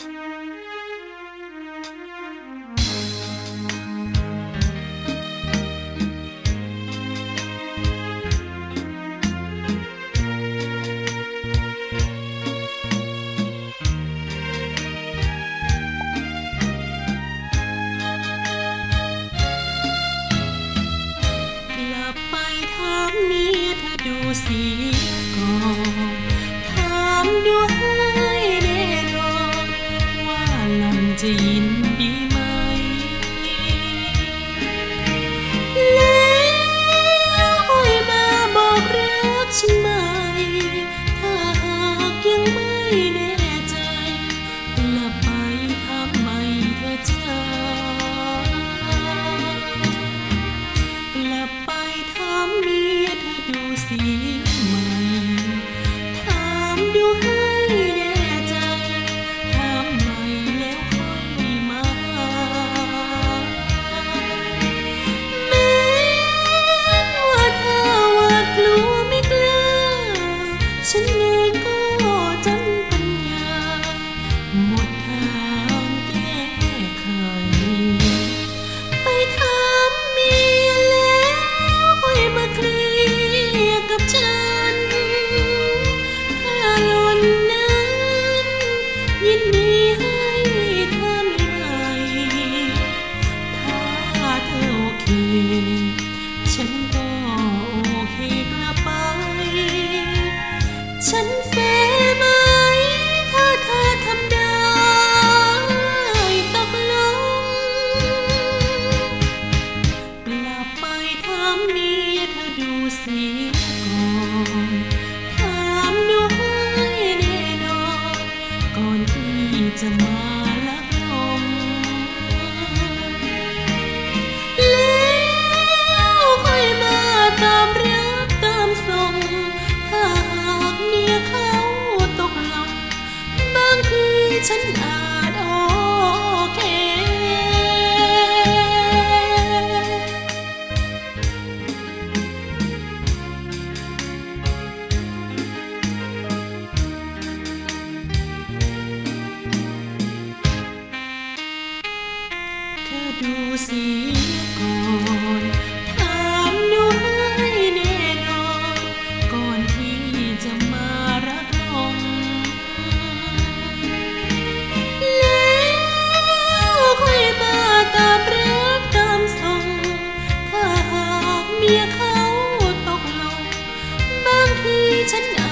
Musik 是因。 ฉันเสไหมถ้าเธอทำได้ตกลง กลับไปถามเมียเธอดูสิกอนถามดูให้แนนอนก่อนที่จะมา สีก่อนถามดูให้แน่นอนก่อนที่จะมารักรองแล้วค่อยมาตามรักตามส่งถ้าหากเมียเขาตกลงบางทีฉันอ